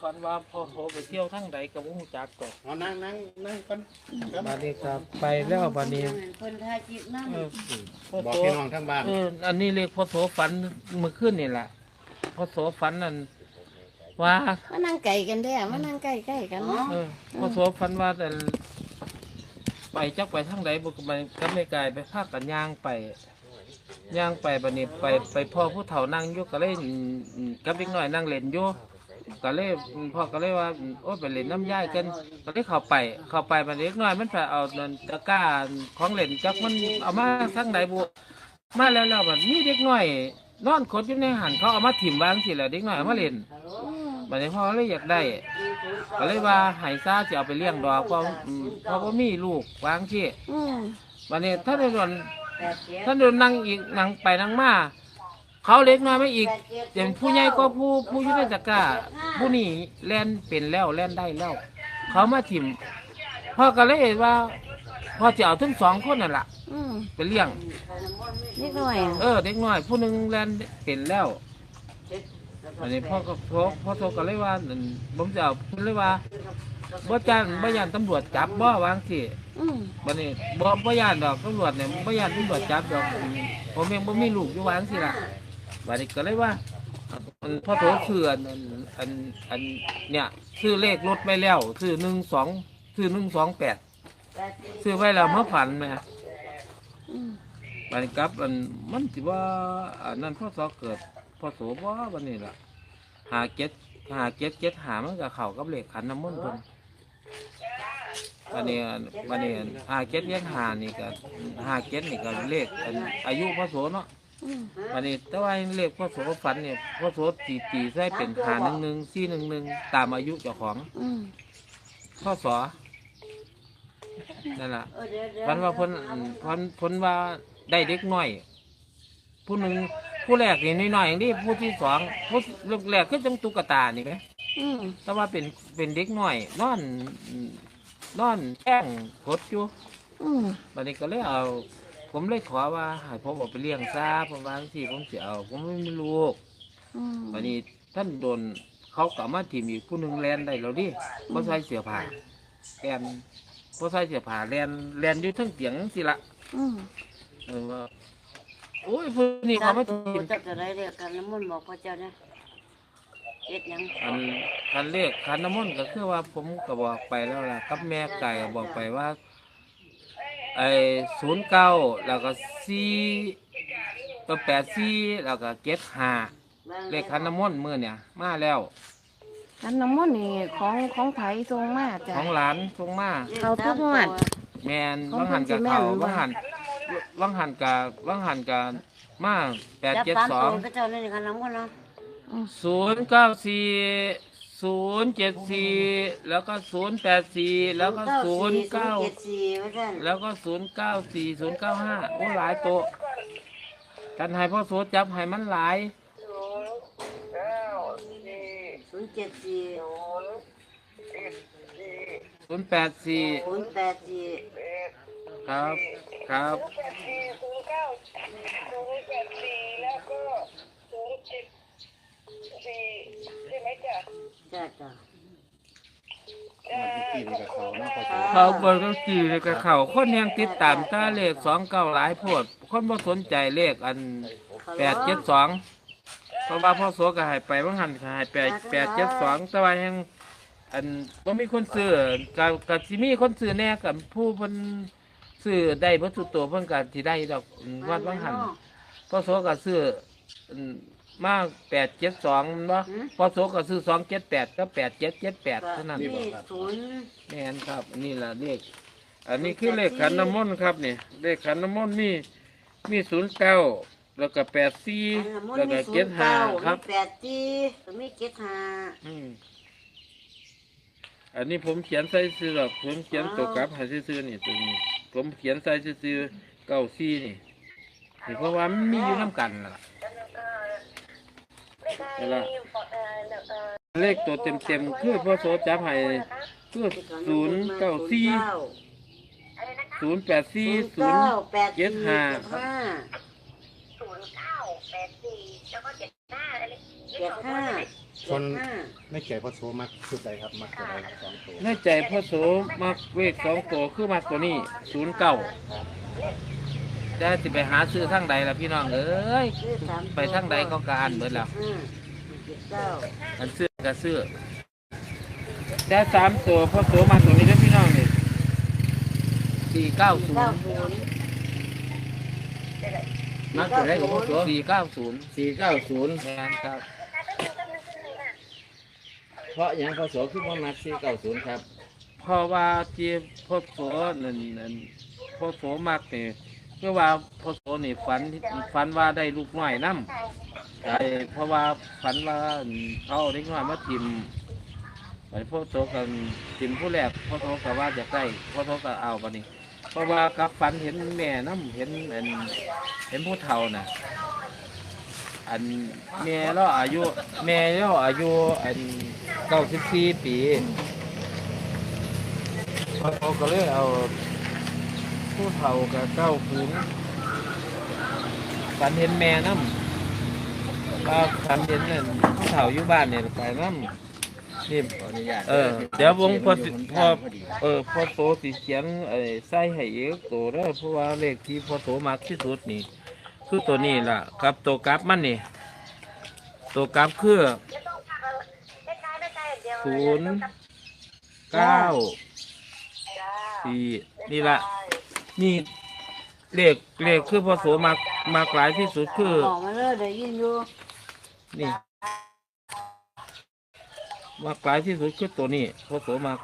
ฝันว่าพ่อโทรไปเที่ยวทั้งใดกับวงจักรก็เอานั่งนั่งนั่งก่อนครับบัดนี้ครับ ไปแล้วบัดนี้เพิ่นทายจิตนั่งเออพ่อบอกโทรพี่น้องทั้งบ้านเอออันนี้เรียกพ่อโสฝันเมื่อคืนนี่แหละพ่อโสฝันนั่นว่ามานั่งไก่กันได้อมานั่งใกล้ใกล้ๆกันเนาะเออพ่อโสฝันว่าแต่ไปจักไปทางใดบุกไปก็ไม่ไกลไปภาคกันย่างไปย่างไปบัดนี้ไปไปพ่อผู้เฒ่านั่งอยู่ก็เลยอืมอืมกับเด็กน้อยนั่งเล่นอยู่ ก็เลยพ่อก็เลยว่าโอ้ยไปเล่นน้ำย่ายกันก็เลยเข้าไปเข้าไปบัดนี้เด็กน้อยมันไปเอาเงินตะกร้าของเล่นจักมันเอามาทางใดบุมาแล้วแล้วแบบมีเด็กน้อยนอนขดอยู่ในหันเขาเอามาถิ่มวางสิแหละเด็กน้อยเอามาเล่นอืมบัดนี้พ่อเลยอยากได้ก็เลยว่าไห้ซาจะเอาไปเลี้ยงดอกเพราะอืมเพราะว่ามีลูกวางที่อืมบัดนี้ถ้าโดนถ้าโดนนั่งอีกนั่งไปนั่งมา เขาเล็กน้อยไม่อีกอย่างผู้ใหญ่ก็ผู้ผู้อยุ่ในตะกร้าผู้นี่แล่นเป็นแล้วแล่นได้แล้ว เขามาถิ่มพ่อก็เลยเห็นว่าพ่อจะเอาทั้งสองคนนั่นแหละอืมไปเลี้ยง นิดหน่อยอะเออเด็กน้อยผู้หนึ่งแลนเป็นแล้วอันนี้พ่อก็พ่อพ่อโทรก็เลยว่าอั่นผมจะเอาเพิ่นเลยว่าบ่จ้างบ่ย่านตำรวจจับบ่วางสิอืมบัดนี้บ่บ่ย่านดอกตำรวจเนี่ยบ่ย่านตำรวจจับดอกอืมผมเองบ่มีลูกอยู่วางสิล่ะ บัดนี้ก็เลยว่าอันพ่อโทรคืออันอันอันอันเนี่ยซื้อเลขรถไปแล้วซื้อ12ซื้อ128ซื้อไว้แล้วมาฝันแหมอืมบันกับอันมันสิว่าอันนั้นพ่อสอเกิดพ่อโสบ่าวันนี้ล่ะหาเก็ดหาเก็ดเก็ดหามันกับเข่ากับเหล็กขันน้ำมันเพิ่นวันนี้วันนี้หาเก็ดเลี้ยงหานี่ก็หาเก็ดนี่ก็เลขอายุพ่อโสเนาะ วันนี้แต่ว่าเลขพ่อโสฝันเนี่ยพ่อโสตีตีใส่เป็นหาหนึ่งหนึ่งสี่หนึ่งหนึ่งตามอายุเจ้าของอืมพ่อสอนั่นแหละพันว่าเพิ่นพันเพิ่นว่าได้เด็กน้อย ผู้หนึ่งผู้แรกนี่น้อยๆอย่างนี้ผู้ที่สองผู้แรกคือจังตุ๊กตานี่ไหมอืมแต่ว่าเป็นเป็นเด็กน้อยนอนนอนแข้งกดอยู่อืมบัดนี้ก็เลยเอา ผมเลยขอว่าให้ผมเอาไปเลี้ยงซาผมว่าสิผมสิเอาผมไม่มีลูกอืมบัดนี้ท่านโดนเขากลับมาทีมอีกผู้หนึ่งแลนได้แล้วดิเพราะใส่เสียผ้าแลนเพราะใส่เสียผ้าแลนแลนอยู่เทั้งเตียงสิละอืมเออว่าโอ้ยเพื่อนนี่เขาไม่ตักิวนจะจะได้เรียกกันน้ำมันต์บอกพระเจ้านะเอ็ดหยังอันคันเลขคันน้ำมนต์ก็คือว่าผมก็บอกไปแล้วล่ะกับแม่ไก่ก็บอกไปว่า ไอ้ศูนย์เก้าแล้วก็สี่ตัวแปดสี่แล้วก็เจ็ดห้าเลขคันน้ำมนต์มือเนี่ยมาแล้ว ขันน้ำมนต์นี่ของของไผทรงมาจ้ะของหลานส่งมาเอาทุกงวด แมนของวังหันกับเพิ่นสิแม่เขานบ่วังหันวังหันกับวังหันกับมาแปดจับเจ็ดตามสอตังวพระเจ้านั่นกันน้ำมันต์เนาะศูนย์เก้าสี่ ศูนย์เจ็ดสี่แล้วก็ศูนย์แปดสี่แล้วก็ศูนย์เก้าแล้วก็ศูนย์เก้าสี่ศูนย์เก้าห้าโอ้หลายตัวกันหายพ่อโซดจับหายมันหลายศูนย์เก้าสี่ศูนย์เจ็ดสี่ศูนย์แปดสี่ศูนย์แปดสี่ครับครับศูนย์แปดสี่ศูนย์เก้าศูนย์แปดสี่แล้วก็ศูนย์เจ็ดสี่ใช่ไหมจ๊ะาจ้าที่นี่กับเขาเนาะพอสอเขาเบิกก็กี่เลยกับเขาคนยังติดตามตาเลขสองเก้าหลายโพดคนบ่สนใจเลขอันแปดเจ็ดสองเพราะว่าพ่อโสก็ใหายไปว่าหันก็ใหายแปดแปดเจ็ดสองแต่ว่ายังอันว่ามีคนซื้อกับกับสิมีคนซื้อแน่กับผู้เพิ่นซื้อได้เพิ่สุดตัวเพิ่นก็สิได้ดอกอืมวัดว่างหันพ่อโสก็ซื้ออื มมาแปดเจ็ดสองเนาะพ่อโสก็ซื้อสองเจ็ดแปดก็แปดเจ็ดเจ็ดแปดเท่านั้นนี่ศูนย์แม่นครับนี่แหละเลขอันนี้คือเลขขันน้ำมนต์ครับนี่เลขขันน้ำมนต์มีมีศูนย์เก้าแล้วก็แปดสี่น้ำมันแล้วต์มีก็ศูเจ็นดย์ห้าเก้าครับมีแปดสี่มีเจ็ดห้าอืมอันนี้ผมเขียนใส่ซื้อหรอกผมเขียนตัวกลับให้ซื้อๆนี่ตัวนี้ ผมเขียนใส่ซื้อๆเก้าสี่นี่นี่เพราะว่ามันมีอยู่น้ำกันล่ะ นี่ละเลขตัวเต็มๆคือพ่อโสจับให้คือศูนย์เก้าสี่ศูนย์แปดสี่ศูนย์เก้าแปดเจ็ดห้า ศูนย์เก้าแปดสี่แล้วก็เจ็ดห้าอะไรเจ็ดห้าคนห้าไม่เขียนพอโสมักชุดใดครับ มักตัวใดสองตัวในใจพ่อโสมักเลขสองตัวคือมักตัวนี้ศูนย์เก้า แต่สิไปหาซื้อทั้งใดล่ะพี่น้องเอ้ยซื้อสามไปทั้งใดเขาก็อ่านเบิดแล้วห้าเจ็ดเก้าอันซื้อก็ซื้อแต่สามตัวพ่อโสมาตัวนี้เด้อพี่น้องนี่สี่เก้าศูนเก้าย์ศูนย์มักตัวได้ของพ่อโสสี่เก้าศูนย์สี่เก้าศูนย์แมนครับเพราะอย่างพ่อโสคือว่ามักสี่เก้าศูนย์ครับเพราะว่าที่พ่อโสนั่นนั่นพ่อโสมักนี่ เพื่อว่าพ่อโสนี่ฝันฝันว่าได้ลูกน้อยน้ำไอ้เพราะว่าฝันว่าเขาเล็กน้อยมาทิมไอ้พ่อโสกันทิมผู้แรกพ่อโสก็ว่าจะได้พ่อโสก็เอาบันี้เพราะว่ากับฝันเห็นแม่น้ำเห็นอันเห็นผู้เฒ่าน่ะอันแม่เราอายุ แม่เราอายุอันเก้าสิบสี่ปีเขาก็เลยเอา ผู้เฒ่ากับเก้าขุนฝันเห็นแม่น้ำว่าฝันเห็นนั่นผู้เฒ่าอยู่บ้านเนี่ยไปน้ำนี่ขออนุญาตเออ เดี๋ยววงพอสิพพออเออพอโตสิเขียนไอ้ใส่ให้เอกตัวเด้อเพราะว่าเลขที่พอโตมากที่สุดนี่คือตัวนี้ล่ะกับตัวกราฟมันนี่ตัวกราฟคือศูนย์เก้าสี่นี่ละ นี่เลขเลขคือพอโสมากมากหลายที่สุดคือ บอกมาเลยเดี๋ยวยินอยู่นี่ มากหลายที่สุดคือตัวนี้พอโสมาก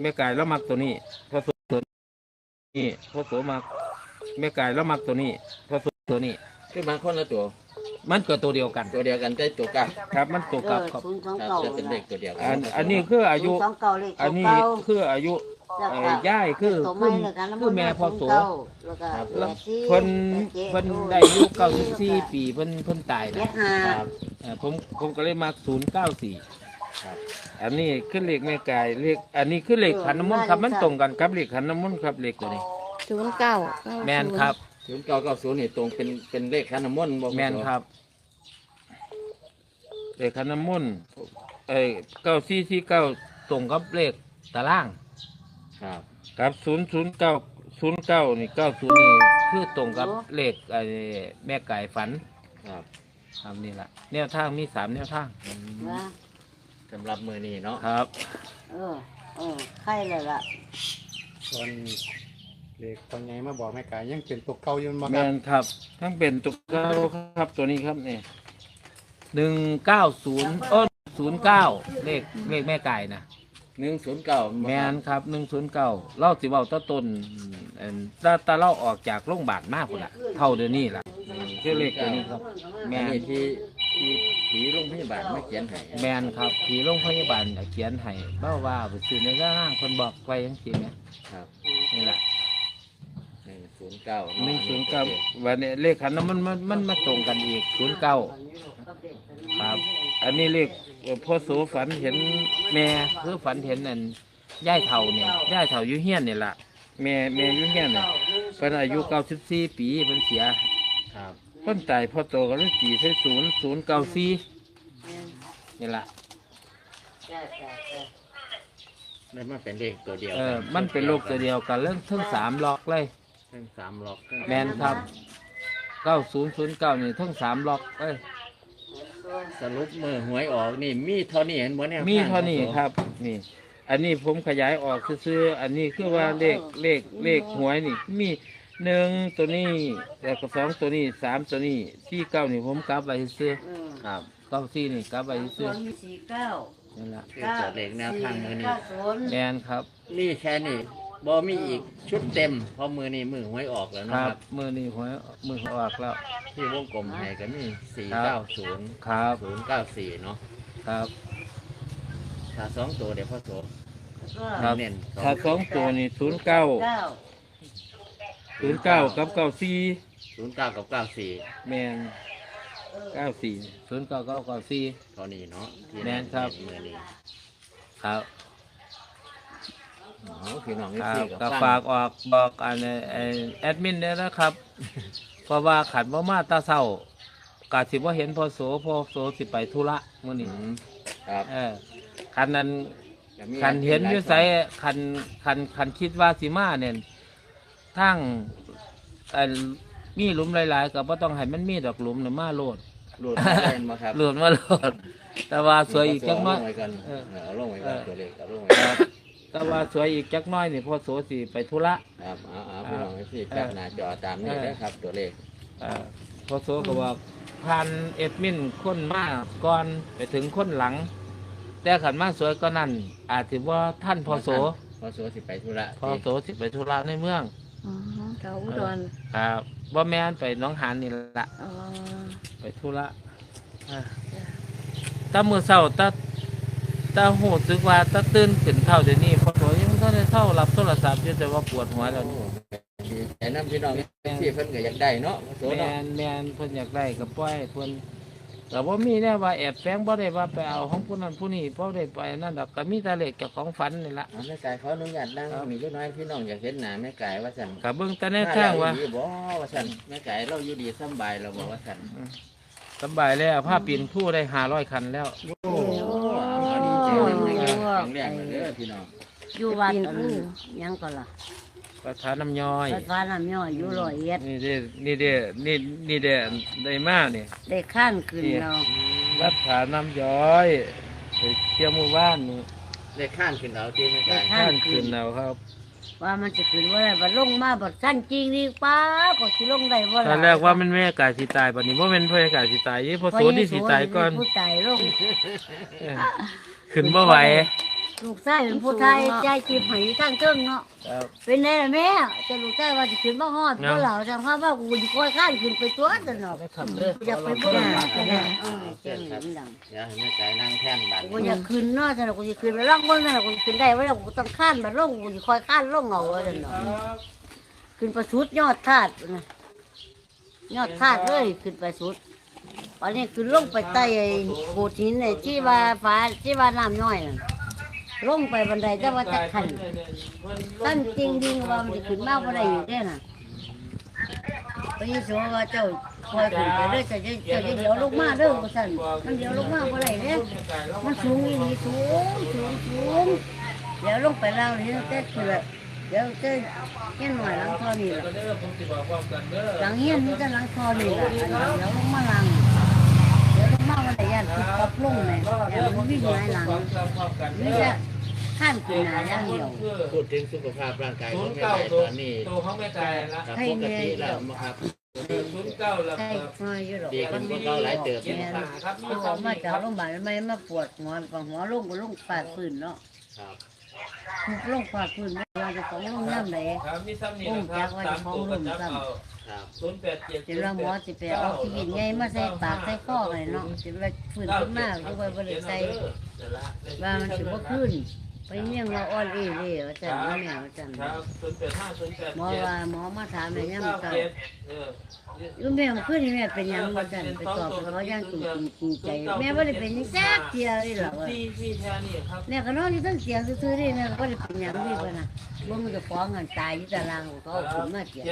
แม่ไก่แล้วมักตัวนี้พอโสตัวนี้พอโสมากแม่ไก่แล้วมักตัวนี้พอโสตัวนี้ คือมาคนละตัว มันก็ตัวเดียวกัน ตัวเดียวกันได้ตัวกลับครับ มันตัวเอกับอครับศูนย์สองครับเก้าจะเป็นเลขตัวเดียวกัอันอันนี้คืออายุศูนย์สองเก้าเลขอันนี้เก้าคืออายุ แล้วไอ้ก็ย่ายคือตัวคืไม้อแล้วกันน้ำคือแม่พอโสแล้วก็แล้วแปดสี่เพิ่นแปจ็เพิ่นได้อายุเก้าสิบสี่ปีเพิ่นเพิ่นตายเจ็นะดห้าครับเอ่อผมผมก็เลยมาศูนย์เก้าสี่ครับอันนี้คือเลขแม่กายเลขอันนี้คือเลขขันน้ำมนต์ครับมันตรงกันครับเลขขันน้ำมนต์ครับเลขตัวนี้ ศูนย์เก้าแมนครับ ศูนย์เก้าเก้าศูนย์นี่ตรงเป็นเป็นเลขขันน้ำมนต์บ่พ่อโสแมนครับเลขขันน้ำมนต์เอ้เก้าสี่สี่เก้าตรงกับเลขตาราง ครับครับศูนย์ศูนย์เก้าศูนย์เก้านี่เก้าศูนย์นี่คือตรงกับเลขไอ้แม่ไก่ฝันครับครับนี่แหละแนวทางมีสามแนวทางอืมนะสำหรับมือนี้เนาะครับ เออ เออไข่เลยล่ะส่วนเลขคนไงมาบอกแม่กายยังเป็นตัวเก่าอยู่บ่แมครับนครับทั้งเป็นตุกเก้าครับตัวนี้ครับนี่หนึ่งเก้าศูนย์อ้ศูนย์เก้าเลขเลขแม่ไก่นะ หนึ่งศูนย์เก้าแมนครับหนึ่งศูนย์เก้าเล่าสิเบาต้นต้นเอิ่นตาตาเล่าออกจากโรงพยาบาลมากพุ่นละเท่าเดี๋ยวนี้ล่ะคือเลขตัวนี้ครับ แมอันนนี้ที่ที่ผีโรงพยาบาลมาเขียนให้แมนครับที่โรงพยาบาลเขียนให้เบ้าว่าไปซื้อในร่างคนบอกไว้ยังสิเนี่ยครับนี่แหละหนึ่งศูนย์เก้าหนึ่งศูนย์เก้าวันนี้เลขขันน้ำมันมันมันมาตรงกันอีกศูนย์เก้า ครับ อันนี้เลขเอ่อพ่อโสฝันเห็นแม่คือฝันเห็นนั่นย่ายเท่าเนี่ยย่ายเท่าอยุเฮียนเนี่ยล่ะแม่แม่อยุเฮียนเนี่ยเป็นอายุเก้าสิบสี่ปีเป็นเสียครับเพิ่นตายพ่อโตก็เลยตีใส่ศูนย์ศูนย์เก้าสี่นี่ล่ะจ้าจ้าจ้าได้มาเป็นเลขตัวเดียวเออมันเป็นโรคตัวเดียวกันเรื่องทั้งสามล็อกเลยทั้งสามล็อกทั้งแมนครับเก้าศูนย์ศูนย์เก้านี่ทั้งสามล็อกเอ้ย สรุปมือหวยออกนี่ มีเท่านี้เห็นบ่เนี่ยมีเท่านี้ครับ นี่ อันนี้ผมขยายออกซื้อๆอันนี้คือว่าเลขเลขเลขหวยนี่ มีหนึ่งตัวนี้แล้วก็สองตัวนี้สามตัวนี้สี่เก้านี่ผมกลับไปซื้อเออครับเก้าสี่นี่กลับไปส่ซื้วอนมีสี่เก้านั่นละคือตัวเลขแนวทางมือนี้เก้าศูนย์แมนครับมีแค่นี้ บ่มีอีกชุดเต็มเพราะมือนี้มือหวยออกแล้วคนะรัครับบมือนี่หวยมือออกแล้ว ที่วงกลมให้ก็มีสี่ครัเก้าบศูนย์ครับศูนย์เก้าสี่เนาะครับถ้าสองตัวเดี๋ยวพ่อโสแล้วก็ครับเน้นสองถ้าสองตัวนี่ศูนย์เก้าเก้าศูนย์เก้ากับเก้าสี่ศูนย์เก้ากับเก้าสี่แมนเก้าสี่ศูนย์เก้าเก้าเก้าสี่ เท่านี้เนาะที่แม่นครับ มือนี้ครับ โอ้พี่น้องครับนี่ก็ฟังฝากออกบอกอันเอ่อแอดมินเนี่ยนะครับ เพราะว่าขันว่ามาตาเศร้ากาสิว่าเห็นพอโสพอโสสิไปธุระมื่ออืนี้มครับเออคันนั้นจะมีคันเห็นอยู่ไสคันคันคันคิดว่าสิมาเนี่ยทั้งเอ่อมีหลุมหลาย ๆ ก็บ่ต้องให้มันมีดอกหลุมน่ะมาโลดหลุดมาเล่นมาครับหลุดมาโลด แต่ว่าสวยอีกจักหน้อยเาลงไว้กันเออเอาลงไว้กันเออตัวเลขเอาลงไว้คกัรันบ แต่ว่าสวยอีกจักหน้อยนี่พ่อโสสิไปธุระ ครับเอาเอาพี่น้องพี่จับหน้าจอตามนี้นะครับ ตัวเลขเอ่อพ่อโสก็ว่าพันเอ็ดมินคนมาก่อนไปถึงคนหลัง แต่ขันมาสวยก็นั่น อาจถือว่าท่านพ่อโสพอโสสิไปธุระพ่อโสสิไปธุระในเมืองอือฮึเขาอุดรครับว่าแม่นไปหน้องหานนี่ละอ๋อไปธุระอะแตามือเศร้าแตา ตาหูซึกว่าแตาตื่นขึ้นเท่าเดี๋ยวนี้พ่อโสยังไม่ได้เท่ารับโทรศัพท์อยู่แต่ว่าปวดหัวแล้วนี่ดีใจน้ำพี่น้องที่เพิ่นก็อยากได้เนาะพอโสแมเนาะนแมนเพิ่นอยากได้กับป้อยเพิ่นแต่ว่ามีแน่ว่าแอบแฝงบ่ได้ว่าไปเอาของผู้นั้นผู้นี้บ่ได้ไปนั่นดอกก็มีแต่เลขเจ้าของฝันนี่ละเอาแม่กายขออนุญาตนั่งมีเล็กน้อยพี่น้องอยากเห็นหน้าแม่กายว่าสั่นก็เบิ่งแต่ในทางว่าหน้เรอยู่ดีบ่ว่าสั่นแม่กายเราอยู่ดีสำบายเราบอกว่าสั่นสำบายแล้วผ้าปีนผู้ได้500คันแล้ว โอ้ แข็งแรงเลยเด้อพี่น้องอยู่วัดอันยังก็ล่ะประธานน้ำย้อย วัดฟ้าน้ำย่อยอยู่ร้อยเอ็ดนี่เด้นี่เด้นี่นี่เด้ได้มานี่ได้ข้านขึ้นเราวัดผาน้ำย้อยไปเที่ยวหมู่บ้านนี่ได้ข้านขึ้นเอาที่แม่ได้กายข้าท่านนขึ้ขึ้นนแล้วครับ ว่ามันจะขึ้นว่าอะไรบัดลงมาบัดสั้นจริงดีป้าก็สิลงได้บ่ล่ะตอนแรกว่ามันแม่กายสิตายบัดนี้บ่แม่นเพื่อกายสิตายยี่พอโสที่สิตายก่อนผู้ตายลงเออขึ้นบ่ไหว ลูกชายเป็นผู้ไทยใจจีบใหายข้างเทิงเนาะครับ เป็นไงล่ะแม่จะลูกชายว่าจะขึ้นมาฮอดเนาะ เพราะเราจำภาพว่ากูจะคอยข้านขึ้นไปตัวตลอดครับเด้ออยากไปบ่ได้เออเจ้าหญิงดังเดี๋ยวให้แม่กายนั่งแท่นบัดกูอยากขึ้นเนาะแต่กูจะขึ้นไปล่องบนนั่นกูจะขึ้นได้ว่ากูต้องข้านมาล่องกูจะคอยข้านล่องเงาว่าจังเนาะขึ้นไปสุดยอดธาตุนะยอดธาตุเลยขึ้นไปสุดวันนี้ขึ้นลงไปใต้ไอ้โขดหินไอ้ที่ว่าฟ้าที่ว่าน้ำน้อยน่ะ ลงไปบันไดจะว่าจะขันตั้นจริงจริงว่ามันจะขึ้นมากว่าไดอยู่แน่น่ะไปยิสว่าเจ้าคอยขึ้นไปเด้อจะจะจะเดี๋ยวลงมาเด้อว่าสั่นมันเดี๋ยวลงมาว่าไรเนี่ยมันสูงอีหลีสูงสูงสูงเดี๋ยวลงไปเล่านี่เต้คือแบบเดี๋ยวเต้เงี้ยหน่อยหลังคอนี่หละหลังเงี้ยนี่จะหลังคอนี่แหละเดี๋ยวลงมาหลังเดี๋ยวลงมาวันไหน ยันติดกับลงไหมเดี๋ยวมันวิ่งหงายหลังนี่จะข้ามขึ้นหนาอย่างเดียว พูดถึงสุขภาพร่างกายศูของนย์แม่เก้ากายตัวตอนนี้ตัวของแม่กายละครับปกติแล้วครับศูนย์เก้าแล้วใช่ครับมาอยู่หรอกดีขึ้นกว่าเก่าหลายเติบเจ็ดขาครับมีเขาสออองกมาจากโรงพยาบาลไม่มาปวดหัวปวดหัวลงก็ลงปาดพื้นเนาะครับ ลงปาดพื้นไม่ว่าจะของลงน้ำไหนครับมีซ้ำนี่นะครับสามตัวกับจับเอาครับศูนย์แปดเจ็ดเดี๋ยวเราหมอสิไปเอาชีวิตไงมาใส่ปากใส่คอให้เนาะสิไปฟื้นขึ้นมาดูว่าบ่ได้ใส่ว่ามันสิบ่ขึ้น ไปเมี่ยงว่าอ่อนเอเล่ว่าจันว่าแม่ว่าจันครับศูนย์แปดห้าศูนย์แปดหมอเจ็ดว่าหมอมาถามแม่ยังเก้าก็เจ็ดเออ อยู่แม่มันขึ้นนี่แม่เป็นหยังว่าจันไปสอบไปเขาย่างจริงจริงใจ แม่บ่ได้เป็นหยังแซ่บเทียเลยหรอกว่าที่ที่แค่นี้ครับแม่ก็นอนอยู่ตั้งเตียงซื่อๆนี่แม่ก็บ่ได้เป็นหยังดีกว่าน่ะบ่มันจะฟ้องกันตายอยู่ตารางเขาเอาขึ้นมาเตียง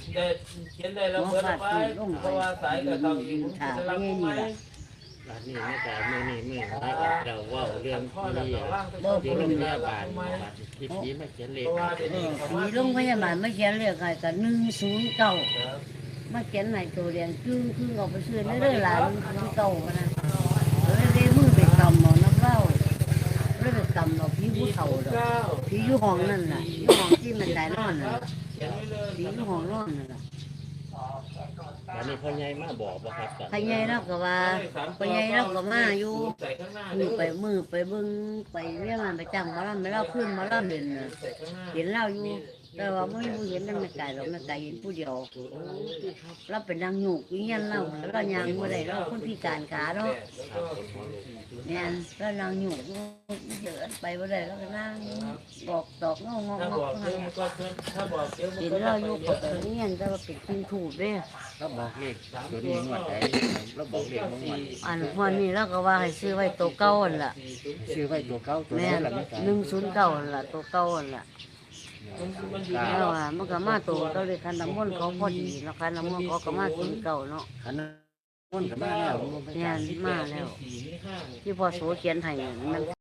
เขียนได้เขียนได้แล้วเปิดไปเพราะว่าสายกับเราอีกผมจะรับไหม บัดนี้แม่กายมื้อนี้มื้อน้เราเว้าเรื่องพ่ที่เราล่างเดี๋ยวโรงพยาบาลบัดที่ผีมาเขียนเลขเพราะว่าเดี๋ยวเอนี้อเขามีว่าโรงพยาบาลมาเขียนเกให้ก็109มาเขียนในตัวเรียนครึ่งครึ่งออกไปซื้อเรื่อยๆหลานมันเก่านะเลยได้มือไปกำเอาน้ำเหล้าเลยไปกำเอาผีผู้เฒ่าดอกผีอยู่ห้องนั่นน่ะอยู่ห้องที่มันได้นอนน่ะเขียนไว้เลยผีอยู่ห้องนั่นน่ะ บัดนี้พ่อใหญ่มาบอกบ่ครับตอนพญายเราก็ว่าพญายเราก็มาอยู่มือไปมือไปเบิ่งไปเรียกมันไปจังมาล่ำไม่เล่าขึ้นมาล่ำเห็นเห็นเล่าอยู่แต่ว่าไม่มีผู้เห็นนั่นไม่ไกลหรอกไม่ไกลเห็นผู้เดียวเราเป็นนางหยูกยู่เงี้ยเราแล้วเรายังบ่ได้เราคนพิการขาเนาะเนี่ยแล้วนางหยูกเดินไปบ่ได้แล้วก็นั่งบอก ตอกงองงถ้าบอกเดี๋ยวมันก็ถ้าบอกเดี๋ยวมันเห็นก็เราอยู่กับตัวเงี้ยแต่ว่าเป็นกินถูกเด้เราบอกเลขตัวนี้งวดไหนเราบอกเลขงวดอันวันนี้เราก็ว่าให้ซื้อไว้ตัวเก่าอันล่ะซื้อไว้ตัวเก่าตัวแม่นี้ละแม่กายหนึ่งศูนย์เก้าอันล่ะตัวเก่าอันล่ะแล้วว่ามันก็มาตัวเก่าเลยคันน้ำมนต์เขาพอดีแล้วคันน้ำมนต์เขาก็มาศูนย์เก่าเนาะอันนั้นคนก็มาแล้วแม่นมาแล้ว ที่พอโสเขียนให้มัน